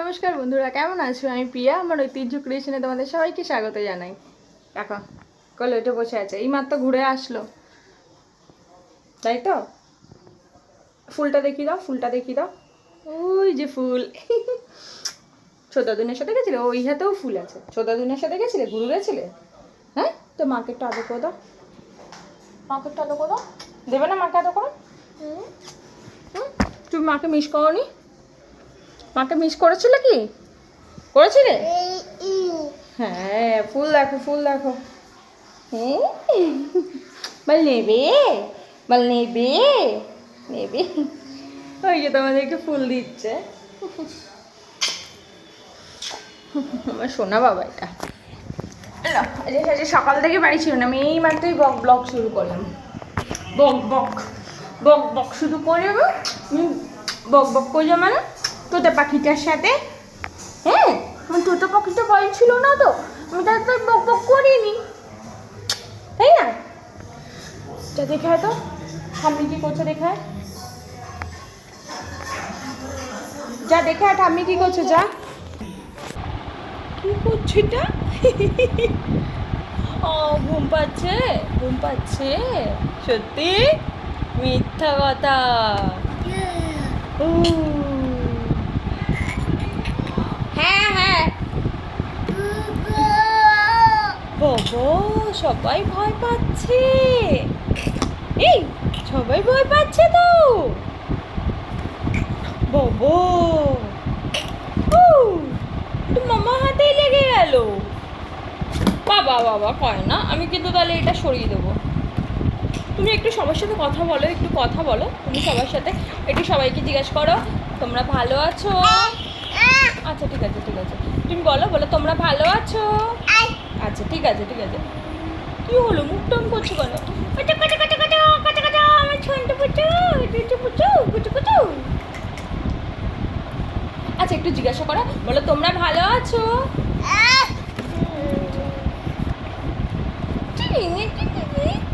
নমস্কার বন্ধুরা কেমন আছো? আমি প্রিয়া আমার ঐতিহ্য ক্রিয়েশনে তোমাদের সবাইকে স্বাগত জানাই। দেখো কলে ওইটা বসে আছে এই মাত্র ঘুরে আসলো। তাই তো? ফুলটা দেখিয়ে দাও ফুলটা দেখিয়ে দাও। ওই যে ফুল। ছোটা দিনের সাথে গেছিলে? ওই হাতেও ফুল আছে। ছোটা দিনের সাথে গেছিলে? ঘুরে গেছিলে? হ্যাঁ? তো মাকে একটু আদর করে দাও। মাকে একটু আদর করে দাও। দেবে না মাকে আদর করো? তুমি মাকে মিস করনি? মাকে মিস করেছিলে কি? করেছিলে? হ্যাঁ ফুল দেখো ফুল দেখো। হ্যাঁ? বল নেবে বল নেবে নেবে। ওই যে তোমাদেরকে ফুল দিচ্ছে। আমার সোনা বাবা এটা। সকাল থেকে বাড়ি ছিল না আমি এই মাত্রই বক ব্লগ শুরু করলাম। বক বক বক বক শুরু করে আমি বক বক করে মানে? তোতা পাখিটার সাথে? হ্যাঁ আমার তোতা পাখিটা ভয় ছিল না তো। আমি তার বক বক করিনি। তাই না? যা দেখায় তো। ঠাম্মি কি করছ দেখায় যা দেখায় ঠাম্মি কি করছ যা। কি করছ এটা? ও ঘুম পাচ্ছে ঘুম পাচ্ছে। সত্যি? মিথ্যা কথা। উ। হ্যাঁ হ্যাঁ বাবা, সবাই ভয় পাচ্ছে। এই, সবাই ভয় পাচ্ছে তো। বাবা। মামা হাতেই লেগে গেল। বাবা বাবা, কয় না, আমি কিন্তু তাহলে এটা সরিয়ে দেবো। তুমি একটু সবার সাথে কথা বলো, একটু কথা বলো। তুমি সবার সাথে, একটু সবাইকে জিজ্ঞেস করো, তোমরা ভালো আছো? আচ্ছা ঠিক আছে ঠিক আছে। তুমি বলো বলো তোমরা ভালো আছো? আচ্ছা ঠিক আছে ঠিক আছে। কি হলো মুখ টম করছ কেন? আমার ছন্ট পুচু পুচু পুচু পুচু পুচু। আচ্ছা একটু জিজ্ঞাসা করো। বলো তোমরা ভালো আছো?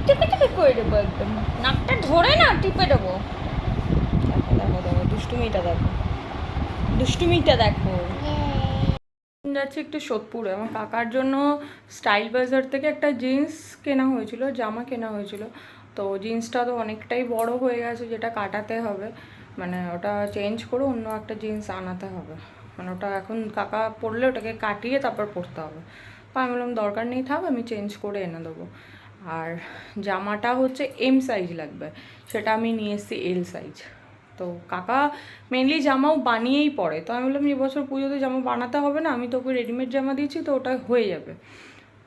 টিপে টিপে করে দেবো একদম। নাকটা ধরে না টিপে দেবো। দেখো দেখো দেখো দুষ্টুমিটা দেখো। দুষ্টুমিটা দেখো। যাচ্ছে একটু সোদপুরে। আমার কাকার জন্য স্টাইল বাজার থেকে একটা জিন্স কেনা হয়েছিল, জামা কেনা হয়েছিল। তো জিন্সটা তো অনেকটাই বড় হয়ে গেছে, যেটা কাটাতে হবে। মানে ওটা চেঞ্জ করে অন্য একটা জিন্স আনাতে হবে। মানে ওটা এখন কাকা পরলে ওটাকে কাটিয়ে তারপর পরতে হবে। তো আমি বললাম, দরকার নেই, থাক, আমি চেঞ্জ করে এনে দেবো। আর জামাটা হচ্ছে এম সাইজ লাগবে। সেটা আমি নিয়ে এসেছি এল সাইজ তো কাকা মেনলি জামাও বানিয়েই পরে। তো আমি বললাম এবছর পুজোতে জামা বানাতে হবে না, আমি তোকে রেডিমেড জামা দিয়েছি, তো ওটা হয়ে যাবে।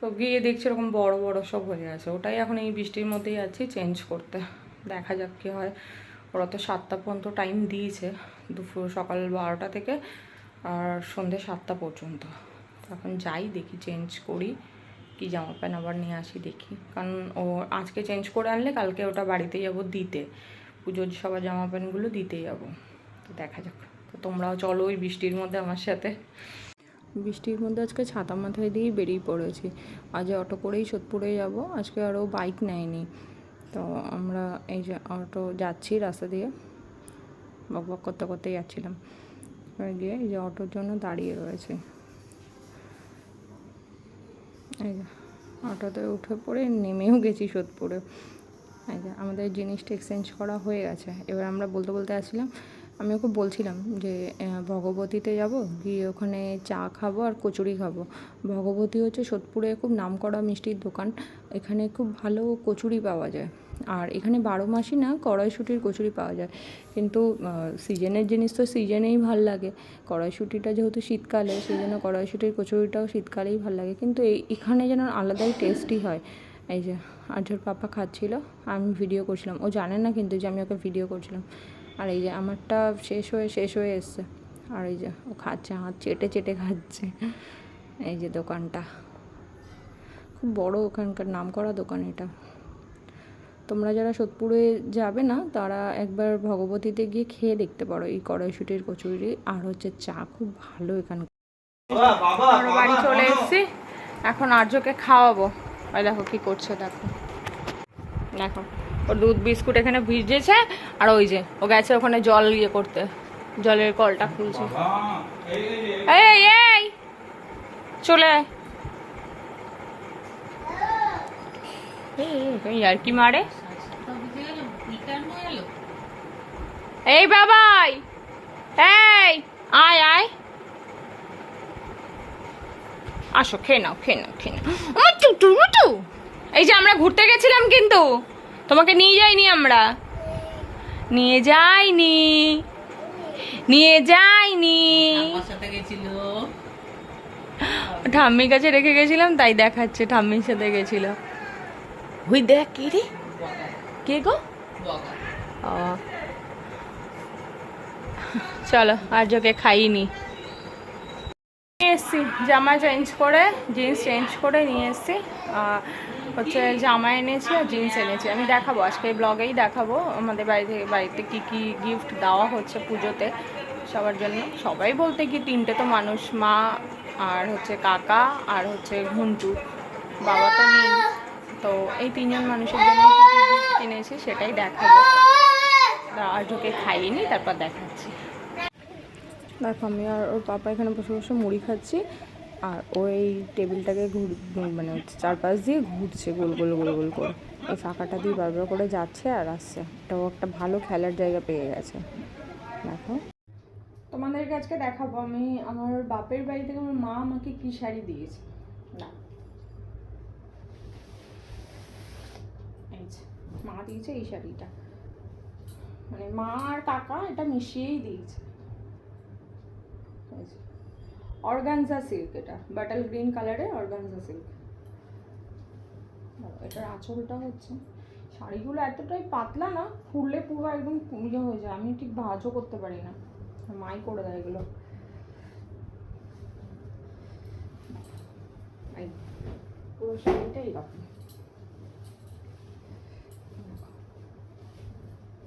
তো গিয়ে দেখছি এরকম বড় বড় সব হয়ে আছে। ওটাই এখন এই বৃষ্টির মধ্যেই আছি চেঞ্জ করতে। দেখা যাক কী হয়। ওরা তো সাতটা পর্যন্ত টাইম দিয়েছে, দুপুর সকাল বারোটা থেকে আর সন্ধ্যে সাতটা পর্যন্ত। তো এখন যাই, দেখি চেঞ্জ করি, কি জামা প্যান্ট আবার নিয়ে আসি, দেখি। কারণ ও আজকে চেঞ্জ করে আনলে কালকে ওটা বাড়িতে যাব দিতে। পুজোর সবার জামা প্যান্টগুলো দিতে যাব। তো দেখা যাক। তো তোমরাও চলো ওই বৃষ্টির মধ্যে আমার সাথে। বৃষ্টির মধ্যে আজকে ছাতা মাথায় দিয়েই বেরিয়ে পড়েছি। আজ অটো করেই সোদপুরে যাব। আজকে আরও বাইক নেয়নি। তো আমরা এই যে অটো যাচ্ছি রাস্তা দিয়ে। বক বক করতে করতে যাচ্ছিলাম। গিয়ে এই যে অটোর জন্য দাঁড়িয়ে রয়েছে। এই যে অটোতে উঠে পড়ে নেমেও গেছি সোদপুরে। আমাদের জিনিসটা এক্সচেঞ্জ করা হয়ে গেছে। এবার আমরা বলতে বলতে আসছিলাম আমি ওকে বলছিলাম যে ভগবতীতে যাব, গিয়ে ওখানে চা খাব আর কচুরি খাব। ভগবতী হচ্ছে সোদপুরে খুব নামকরা মিষ্টির দোকান, এখানে খুব ভালো কচুরি পাওয়া যায়। আর এখানে বারো মাসই না কড়াইশুটির কচুরি পাওয়া যায়। কিন্তু সিজনের জিনিস তো সিজনেই ভালো লাগে। কড়াইশুটিটা যেহেতু শীতকালে, সেই জন্য কড়াইশুটির কচুরিটাও শীতকালেই ভালো লাগে। কিন্তু এখানে যেন আলাদাই টেস্টি হয়। এই যে আজর পাপা খাচ্ছিল আমি ভিডিও করছিলাম। ও জানে না কিন্তু যে আমি ওকে ভিডিও করছিলাম। আর এই যে আমারটা শেষ হয়ে শেষ হয়ে এসছে। আর এই যে ও খাচ্ছে হাত চেটে চেটে খাচ্ছে। এই যে দোকানটা। খুব বড় ওখানকার নাম করা দোকান এটা। তোমরা যারা সোদপুরে যাবে না তারা একবার ভগবতীতে গিয়ে খেয়ে দেখতে পারো এই কড়াইশুটির কচুরি। আর হচ্ছে চা খুব ভালো এখানকার। বাড়ি চলে এসেছি। এখন আর্যকে খাওয়াবো। ওই দেখো কি করছে, দেখো। দেখো ওর দুধ, বিস্কুট এখানে ভিজেছে, আর ওই যে, ও গেছে ওখানে জল ইয়ে করতে, জলের কলটা খুলছে। এই এই, চলে আর কি মারে? এই, বাবাই, এই, আয় আয়। আসো খেয়ে নাও খেয়ে নাও খেয়ে নাও। টুটু মুটু এই যে আমরা ঘুরতে গেছিলাম কিন্তু। তোমাকে নিয়ে যাইনি আমরা। নিয়ে যাইনি। নিয়ে যাইনি। ঠাম্মির কাছে রেখে গেছিলাম তাই দেখাচ্ছে ঠাম্মির সাথে গেছিল। হুই দেখ কি রে? কে গো? ও। চলো আর যোকে খাইনি এসছি, জামা চেঞ্জ করে জিন্স চেঞ্জ করে নিয়ে এসছি। হচ্ছে জামা এনেছি আর জিন্স এনেছি। আমি দেখাবো, আজকে ব্লগেই দেখাবো, আমাদের বাড়ি থেকে বাড়িতে কী কী গিফট দেওয়া হচ্ছে পুজোতে সবার জন্য। সবাই বলতে কি তিনটে তো মানুষ, মা আর হচ্ছে কাকা আর হচ্ছে ঘুন্টু। বাবা তো নেই। তো এই তিনজন মানুষের জন্য কিনেছি সেটাই দেখাবো। আর যোকে খাইনি, তারপর দেখাচ্ছি। দেখো, আমি আর ওর পাপা এখানে বসে বসে মুড়ি খাচ্ছি, আর ওই টেবিলটাকে ঘুর মানে চারপাশ দিয়ে ঘুরছে গোল গোল গোল গোল করে। এই ফাঁকাটা দিয়ে বারবার করে যাচ্ছে আর আসছে। এটাও একটা ভালো খেলার জায়গা পেয়ে গেছে। দেখো। তোমাদেরকে আজকে দেখাবো, আমি আমার বাপের বাড়ি থেকে আমার মা আমাকে কি শাড়ি দিয়েছে। মা দিয়েছে এই শাড়িটা। মানে মা আর কাকা এটা মিশিয়েই দিয়েছে। অর্গানজা সিল্ক এটা। বাটাল গ্রিন কালারের অর্গানজা সিল্ক। এটার আঁচলটা হচ্ছে, শাড়িগুলো এতটাই পাতলা না ফুললে পুরো একদম ইয়ে হয়ে যায়। আমি ঠিক ভাঁজও করতে পারি না। মাই করে দেয় এগুলো। পুরো শাড়িটা এইরকম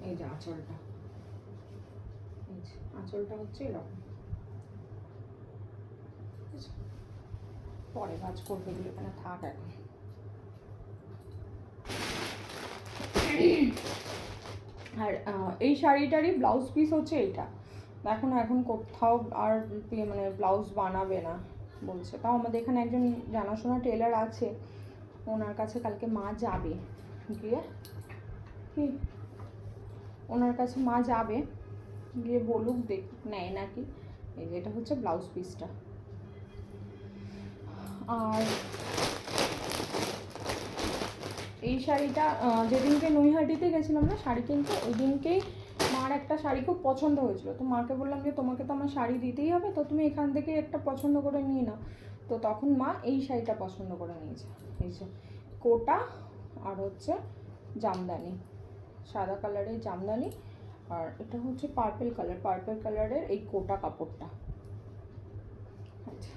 এই যে আঁচলটা। আঁচলটা হচ্ছে এরকম। পরে কাজ করবে এগুলো এখানে থাক এখন। আর এই শাড়িটারই ব্লাউজ পিস হচ্ছে এইটা। দেখো না এখন কোথাও আর মানে ব্লাউজ বানাবে না বলছে। তাও আমাদের এখানে একজন জানাশোনা টেলার আছে। ওনার কাছে কালকে মা যাবে গিয়ে। কি? ওনার কাছে মা যাবে গিয়ে বলুক দেখ নেয় নাকি। এই যে এটা হচ্ছে ব্লাউজ পিসটা আর এই শাড়িটা যেদিনকে নৈহাটিতে গেছিলাম না শাড়ি কিনতে ওই দিনকেই মার একটা শাড়ি খুব পছন্দ হয়েছিল। তো মাকে বললাম যে, তোমাকে তো আমার শাড়ি দিতেই হবে, তো তুমি এখান থেকে একটা পছন্দ করে নিয়ে নাও। তো তখন মা এই শাড়িটা পছন্দ করে নিয়েছে। এই যে কোটা আর হচ্ছে জামদানি, সাদা কালারের জামদানি, আর এটা হচ্ছে পার্পেল কালার পার্পেল কালারের এই কোটা কাপড়টা আচ্ছা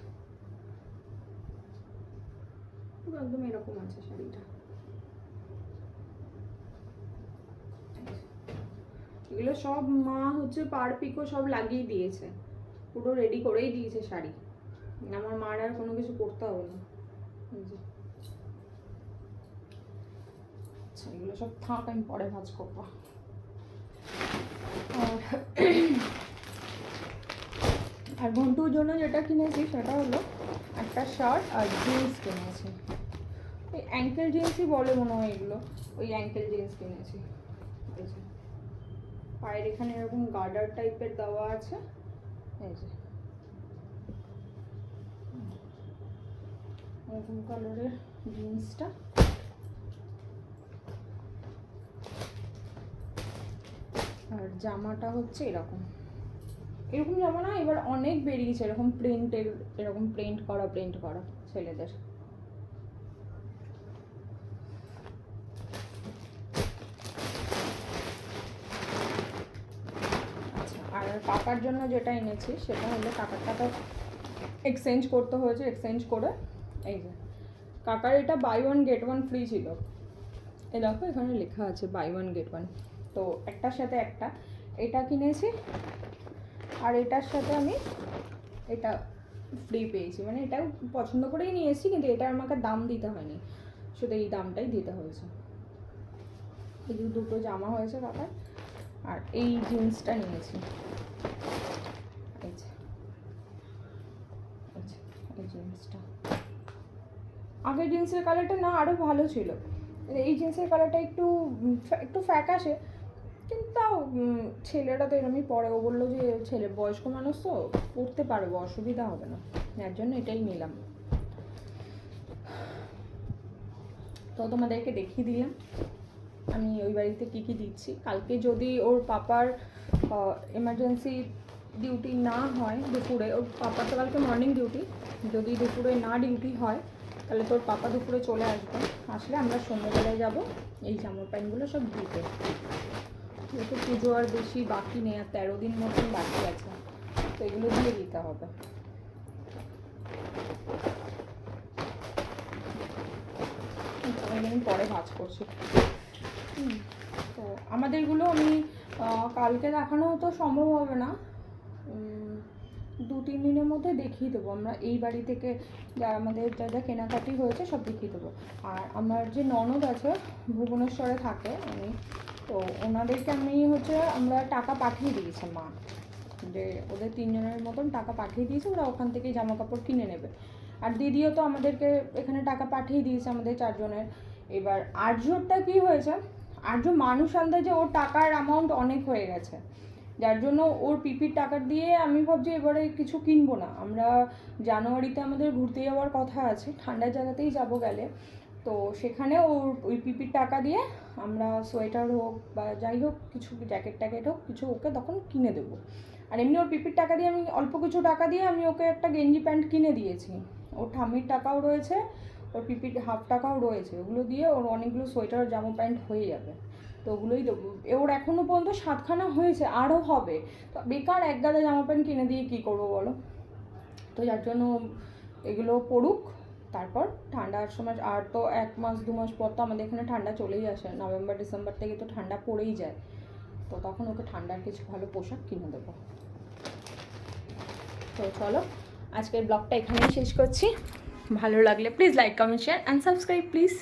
পুরো একদম এরকম আছে শাড়িটা। এগুলো সব মা হচ্ছে পার পিকো সব লাগিয়ে দিয়েছে। পুরো রেডি করেই দিয়েছে শাড়ি। আমার মার আর কোনো কিছু করতে হবে না। আচ্ছা এগুলো সব থাক, আমি পরে ভাজ আর ঘন্টুর জন্য যেটা কিনেছি সেটা হলো একটা শার্ট আর জিন্স কিনেছি। ওই অ্যাঙ্কেল জিন্সই বলে মনে হয় এগুলো। ওই অ্যাঙ্কেল জিন্স কিনেছি। এই যে। পায়ের এখানে এরকম গার্ডার টাইপের দেওয়া আছে। এই যে। এরকম কালারের জিন্সটা। আর জামাটা হচ্ছে এরকম। এরকম জামা না, এবার অনেক বেরিয়েছে। এরকম প্রিন্টের এরকম প্রিন্ট করা প্রিন্ট করা ছেলেদের আচ্ছা আর কাকার জন্য যেটা এনেছি সেটা হলো কাকারটা তো এক্সচেঞ্জ করতে হয়েছে এক্সচেঞ্জ করে এই যে। কাকার এটা buy one get one free ছিল। এ দেখো এখানে লেখা আছে বাই ওয়ান গেট ওয়ান তো একটার সাথে একটা। এটা কিনেছি আর এটার সাথে আমি এটা ফ্রি পেয়েছি। মানে এটাও পছন্দ করেই নিয়ে এসেছি কিন্তু এটা আমাকে দাম দিতে হয়নি। শুধু এই দামটাই দিতে হয়েছে। এই দুটো জামা হয়েছে কাকার। আর এই জিন্সটা নিয়েছি এই জিন্সটা। আগের জিন্সের কালারটা না আরও ভালো ছিল। এই জিন্সের কালারটা একটু একটু ফ্যাকাশে কিন্তু তাও ছেলেরা তো এরমই পরে। ও বলল যে, ছেলে, বয়স্ক মানুষ তো, পড়তে পারব, অসুবিধা হবে না। যার জন্য এটাই নিলাম। তো তোমাদেরকে দেখিয়ে দিলাম, আমি ওই বাড়িতে কী কী দিচ্ছি। কালকে যদি ওর পাপার এমার্জেন্সি ডিউটি না হয় দুপুরে, ওর পাপার তো কালকে মর্নিং ডিউটি যদি দুপুরে না ডিউটি হয়, তাহলে তোর পাপা দুপুরে চলে আসবে। আসলে আমরা সন্ধ্যেবেলায় যাব, এই জামা প্যান্টগুলো সব দিতে যেহেতু পুজো আর বেশি বাকি নেই, আর তেরো দিন মতন বাকি আছে, তো এগুলো দিয়ে দিতে হবে। পরে ভাজ করছি। তো আমাদেরগুলো আমি কালকে দেখানো তো সম্ভব হবে না। দু, তিন দিনের মধ্যে দেখিয়ে দেবো। আমরা এই বাড়ি থেকে যা আমাদের যা যা কেনাকাটি হয়েছে সব দেখিয়ে দেবো। আর আমার যে ননদ আছে, ভুবনেশ্বরে থাকে উনি, তো ওনাদেরকে আমি হচ্ছে আমরা টাকা পাঠিয়ে দিয়েছে মা। যে ওদের তিনজনের মতন টাকা পাঠিয়ে দিয়েছে, ওরা ওখান থেকে জামা কাপড় কিনে নেবে। আর দিদিও তো আমাদেরকে এখানে টাকা পাঠিয়ে দিয়েছে আমাদের চারজনের। এবার আর্যরটা কি হয়েছে? আর্য মানুষ আন্দাজে ওর টাকার অ্যামাউন্ট অনেক হয়ে গেছে। যার জন্য ওর পিপির টাকা দিয়ে আমি ভাবছি এবারে কিছু কিনবো না। আমরা জানুয়ারিতে আমাদের ঘুরতে যাওয়ার কথা আছে ঠান্ডার জায়গাতেই যাব গেলে। তো সেখানে ওর ওই পিপির টাকা দিয়ে আমরা সোয়েটার হোক বা যাই হোক, কিছু জ্যাকেট ট্যাকেট হোক, কিছু ওকে তখন কিনে দেবো। আর এমনি ওর পিপির টাকা দিয়ে আমি অল্প কিছু টাকা দিয়ে আমি ওকে একটা গেঞ্জি প্যান্ট কিনে দিয়েছি। ওর ঠাম্মির টাকাও রয়েছে, ওর পিপির হাফ টাকাও রয়েছে। ওগুলো দিয়ে ওর অনেকগুলো সোয়েটার, জামা প্যান্ট হয়ে যাবে। তো ওগুলোই দেবো ওর এখনও পর্যন্ত সাতখানা হয়েছে আরও হবে। তো বেকার এক গাদা জামা প্যান্ট কিনে দিয়ে কী করব বলো? তো যার জন্য এগুলো পড়ুক, তারপর ঠান্ডার সময়, আর তো এক মাস, দু মাস পর তো আমাদের এখানে ঠান্ডা চলেই আসে, নভেম্বর, ডিসেম্বর থেকে তো ঠান্ডা পড়েই যায়। তো তখন ওকে ঠান্ডার কিছু ভালো পোশাক কিনে দেবো। তো চলো, আজকের ব্লগটা এখানেই শেষ করছি। ভালো লাগলে please like comment share and subscribe please